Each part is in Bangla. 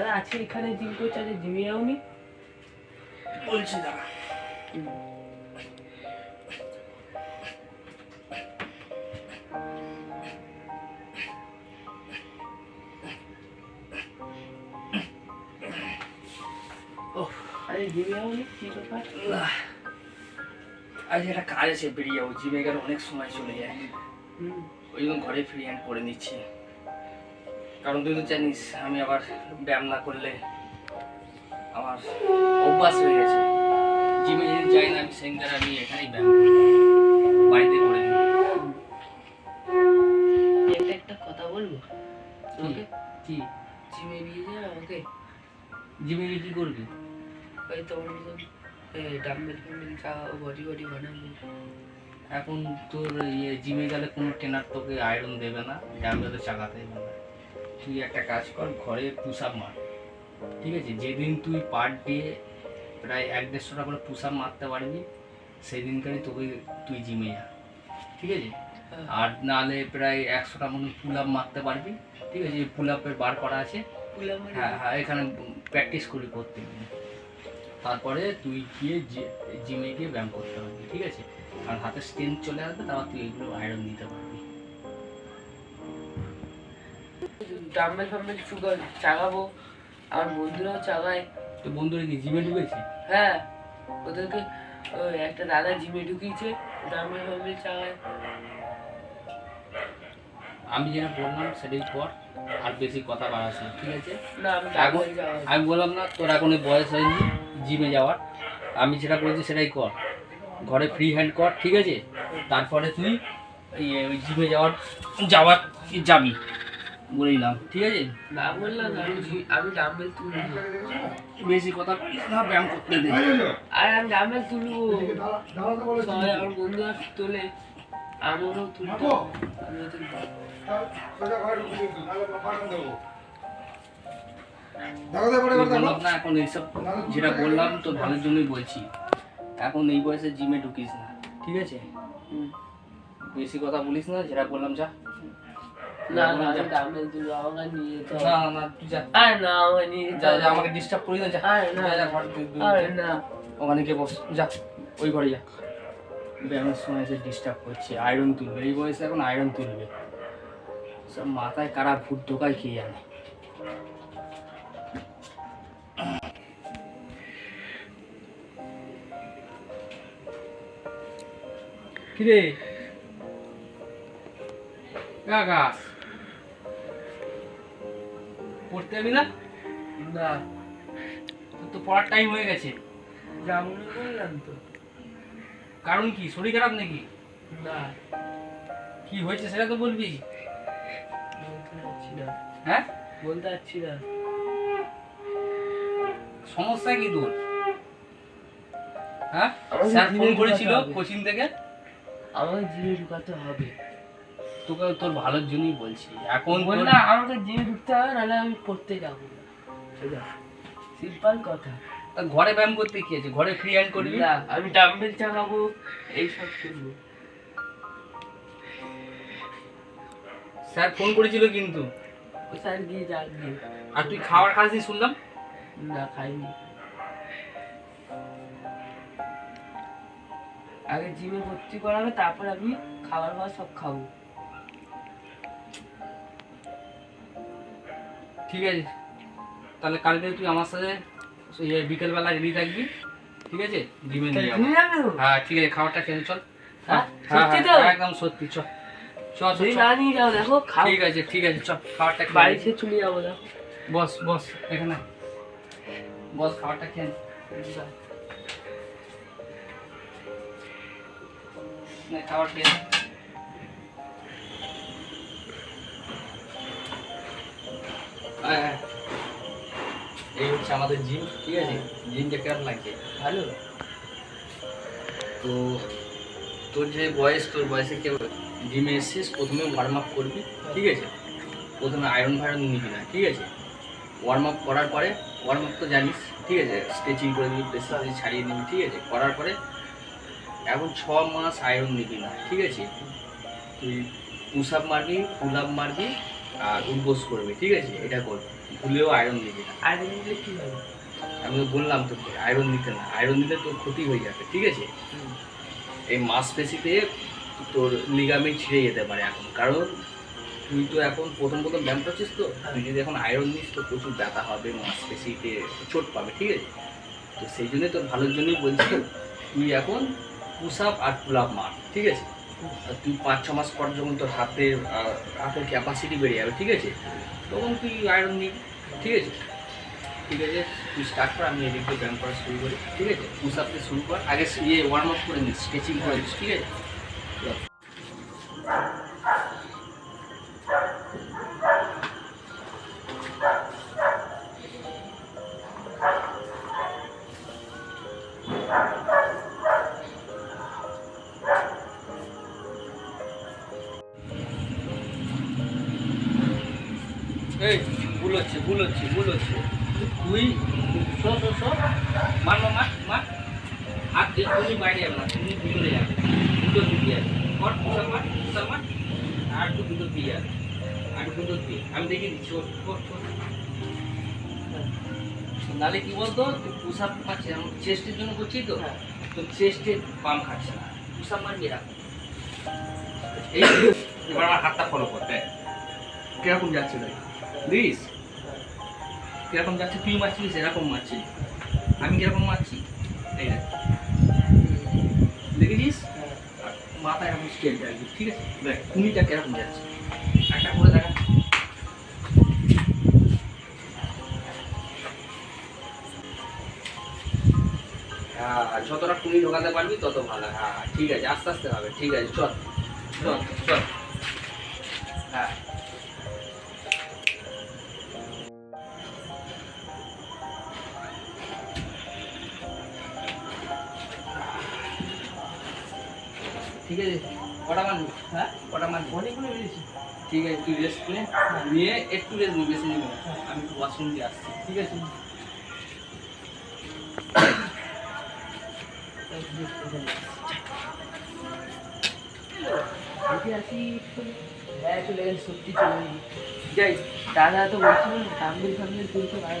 দাদা আছে এখানে জিম করছে আছে জিমে যাওনি? বলছি কি আজ একটা কাজ আছে বেরিয়ে যাব। জিমে গেলে অনেক সময় চলে যায়। ওই জন্য ঘরে ফ্রি হ্যান্ড করে নিচ্ছি। কারণ তুই তো জানিস আমি আবার ব্যায়াম না করলে আমার অভ্যাস হয়ে গেছে। জিমে যেদিন যাই না আমি সেদিন আমি এখানেই ব্যায়াম করি। বাড়িতে করে নিই একটা কথা বলব? কি? কি? জিমে নিয়ে যা আমাকে। জিমে গিয়ে কি করবি? ওই তোমার মতন ডাম্বেল ফাম্বেল চাওয়া বডি বডি বানাবো। এখন তোর ইয়ে জিমে গেলে কোনো ট্রেনার তোকে আয়রন দেবে না ড্যামেজে চাকাতে দেবে না। তুই একটা কাজ কর ঘরে পুশ আপ মার। ঠিক আছে? যেদিন তুই পার ডে প্রায় এক দেড়শোটা করে পুশ আপ মারতে পারবি সেই দিনকারই তোকে তুই জিমে যা। ঠিক আছে? হ্যাঁ। আর নাহলে প্রায় একশোটা মতো পুল আপ মারতে পারবি। ঠিক আছে? পুল আপের বার করা আছে। হ্যাঁ হ্যাঁ এখানে প্র্যাকটিস করি করতে তারপরে তুই গিয়ে জি- জিমে গিয়ে ব্যায়াম করতে পারবি। ঠিক আছে? আর হাতে স্ট্রেংথ চলে আসবে তারপর তুই এগুলো আয়রন দিতে পারবি। ডাম্বেল ফাম্বেল সুগার চাগাবো আমার বন্ধুরাও চাগায়। তো বন্ধুরা কি জিমে ঢুকেছে? হ্যাঁ ওদেরকে ওই একটা দাদা জিমে ঢুকিয়েছে ডাম্বেল ফাম্বেল চাগায়। আমি যেটা বললাম সেটাই কর আর বেশি কথা বাড়াস না ঠিক আছে? না আমি এখন- আমি বললাম না তোর এখন বয়স হয়নি জিমে যাওয়ার। আমি যেটা বলছি সেটাই কর। ঘরে ফ্রি হ্যান্ড কর ঠিক আছে? তারপরে তুই ওই জিমে যাওয়ার যাওয়ার যাবি। বলে দিলাম ঠিক আছে? না বললাম আমি ডাম্বেল তুলবো। বেশি কথা না ব্যায়াম করতে দে। আর আমি ডাম্বেল তুলবো। সবাই আমার বন্ধুরা তোলে আমারও। তুলবো বললাম না এখন এইসব যেটা বললাম তোর ভালোর জন্যই বলছি। এখন এই বয়সে জিমে ঢুকিস না ঠিক আছে? বেশি কথা বলিস না যেটা বললাম যা। না না আমি ডাম্বেল আমাকে নিয়ে যেতে না না না তুই যা। আরে না আমাকে নিয়ে যা যা আমাকে ডিস্টার্ব করিস না যা। আরে না যা, যা ঘর আরে না। ওখানে গিয়ে বস যা ওই ঘরে যা। ব্যায়ামের সময় এসে ডিস্টার্ব করছে আয়রন তুলবে। এই বয়সে এখন আয়রন তুলবে। সব মাথায় কারা ভূত ঢোকায় কে জানে। কিরে? কাকাস পড়তে যাবি না? না। তোর তো পড়ার টাইম হয়ে গেছে। যাব না বললাম তো। কারণ কি? শরীর খারাপ নাকি? না। কি হয়েছে সেটা তো বলবি। বলতে পারছি না। হ্যাঁ? বলতে পারছি না। সমস্যা কি তোর? হ্যাঁ? স্যার ফোন করেছিল কোচিং থেকে? আমাকে জিমে ঢুকাতে হবে। তোকে তোর ভালোর জন্যই বলছি। এখন তোর- বললা আমাকে জিমে ঢুকতে হবে নাহলে আমি পড়তে যাব না। সিম্পল কথা। তা ঘরে ব্যায়াম করতে কি আছে? ঘরে ফ্রি হ্যান্ড করবি? না আমি ডাম্বেল চালাবো এইসব করব স্যার ফোন করেছিল কিন্তু। স্যার গিয়ে জানবে আর তুই খাবার খাসনি শুনলাম? না খাইনি। আগে জিমে ভর্তি করাবে তারপর আমি খাবার ফাবার সব খাব। ঠিক আছে তাহলে কালকে তুই আমার সাথে ইয়ে বিকেলবেলা রেডি থাকবি ঠিক আছে জিমে নিয়ে? হ্যাঁ ঠিক আছে খাবারটা খেয়ে চল হ্যাঁ? হ্যাঁ, হ্যাঁ? একদম সত্যি চল চ চ, যদি চ। না নিয়ে যাও দেখো ঠিক আছে ঠিক আছে চ খাবারটা বাড়ি। চলে যাব দেখো বস বস এখানে বস খাবারটা খেয়ে খাবার খেয়ে এই হচ্ছে আমাদের জিম, ঠিক আছে? জিমটা কেমন লাগছে? ভালো? তো তোর যে বয়স, তোর বয়সে কেউ জিমে এসছিস, প্রথমে ওয়ার্ম আপ করবি, ঠিক আছে? প্রথমে আয়রন ফায়রন নিবি না, ঠিক আছে? ওয়ার্ম আপ করার পরে ওয়ার্ম আপ তো জানিস, ঠিক আছে? স্ট্রেচিং করে দিবি প্রেসার ছাড়িয়ে নিবি ঠিক আছে? করার পরে এখন ছ মাস আয়রন নিবি না, ঠিক আছে? তুই পুশ আপ মারবি পুল আপ মারবি আর উঠবোস করবি ঠিক আছে? এটা করবি ভুলেও আয়রন দিবি না। আয়রন দিলে কি হবে? আমি তো বললাম তোকে আয়রন দিতে না। আয়রন দিলে তোর ক্ষতি হয়ে যাবে ঠিক আছে। এই মাসপেশিতে তোর লিগামেন্ট ছিঁড়ে যেতে পারে এখন। কারণ তুই তো এখন প্রথম প্রথম ব্যায়াম করছিস তো তুই যদি এখন আয়রন নিস তো প্রচুর ব্যথা হবে মাসপেশিতে চোট পাবে ঠিক আছে? তো সেই জন্য তোর ভালোর জন্যই বলছি তুই এখন পুশ আপ আর পুল আপ মার ঠিক আছে? তুই পাঁচ ছ মাস পর যখন তোর হাতে হাতের ক্যাপাসিটি বেড়ে যাবে, ঠিক আছে? তখন তুই আয়রন নিবি, ঠিক আছে? ঠিক আছে, তুই স্টার্ট কর, আমি এদিক ব্যায়াম করা শুরু করি, ঠিক আছে? পুশ আপ শুরু কর, আগে ইয়ে ওয়ার্ম আপ করে নিস স্ট্রেচিং করে নিস, ঠিক আছে? এই ভুল হচ্ছে ভুল হচ্ছে ভুল হচ্ছে। তুই সো সো সো মার মার মার। হাত দিয়ে তুমি বাইরে যাবে না তুমি ভিতরে যাবে দুটো দিকে যাবে কর পুষা মার পুষা মার। আর একটু দুটো দিয়ে যাবে আর দুটো দিয়ে আমি দেখে দিচ্ছি ওর নালে কি বলতো তুই পুষ পাচ্ছে চেস্টের জন্য করছি তো? হ্যাঁ। তো চেস্টে পাম খাচ্ছে না। পুষ মারবি এরকম এই এবার আমার হাতটা ফলো করতে কীরকম যাচ্ছে দেখ। দিস কীরকম যাচ্ছে তুই মারছিস এরকম মারছি। আমি কীরকম মারছি? এই দেখ। দেখেছিস? মাথা এরকম স্ট্রেট রাখবি ঠিক আছে? দেখ কুমিটা কীরকম যাচ্ছে। একটা করে দেখা। হ্যাঁ যতটা কুমি ঢোকাতে পারবি, তত ভালো। হ্যাঁ ঠিক আছে, আস্তে আস্তে হবে, ঠিক আছে, চল। চল চল। হ্যাঁ। ঠিক আছে? কটা মারবি হ্যাঁ? কটা মারবি অনেকগুলো বেরিয়েছে। ঠিক আছে তুই রেস্ট নে নিয়ে একটু রেস্ট নিবি বেশি নিবি। আমি একটু ওয়াশরুম দিয়ে আসছি। ঠিক আছে? হ্যাঁ চলে গেছে সত্যি চলে যাই দাদা তো বলছিল ডাম্বেল ফাম্বেল তুলতে পারে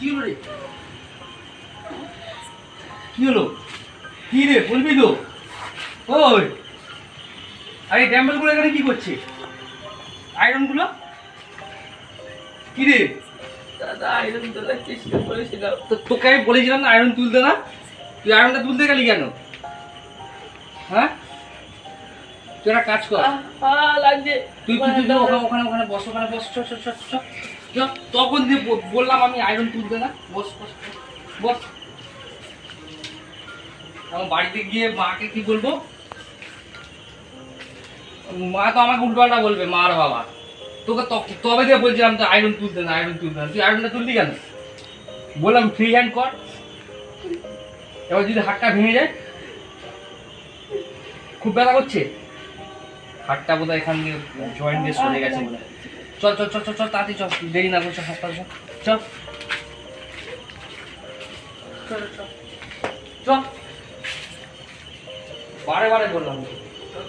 কি হলো রে? কি হলো? কি রে বলবি তো? ওই আরে ড্যাম্বেলগুলো এখানে কি করছে? আয়রনগুলো? কি রে? দাদা আইরন তোলার চেষ্টা করেছিলাম। তো তোকে আমি বলেছিলাম না আয়রন তুলতে না? তুই আয়রনটা তুলতে গেলি কেন? হ্যাঁ? তুই একটা কাজ কর। লাগছে। তুই তুই ওখানে ওখানে ওখানে বস ওখানে বস চ চ চ। তখন দিয়ে বললাম আমি আয়রন তুলতে না। বস বস বস, আমার বাড়িতে গিয়ে মাকে কি বলব? মা তো আমাকে উল্টোপাল্টা বলবে মা আর বাবা। তোকে তবে দিয়ে বলছিলাম তো আয়রন তুলতে না আয়রন তুলতে না তুই আয়রনটা তুললি কেন? বললাম ফ্রি হ্যান্ড কর। এবার যদি হাতটা ভেঙে যায় খুব ব্যথা করছে। হাতটা বোধহয় এখান দিয়ে জয়েন্ট দিয়ে সরে গেছে চল চল চল চল চল, তাড়াতাড়ি চল, দেরি না করছ হাসপাতাল চল চল। চল বারে বারে বললাম। চল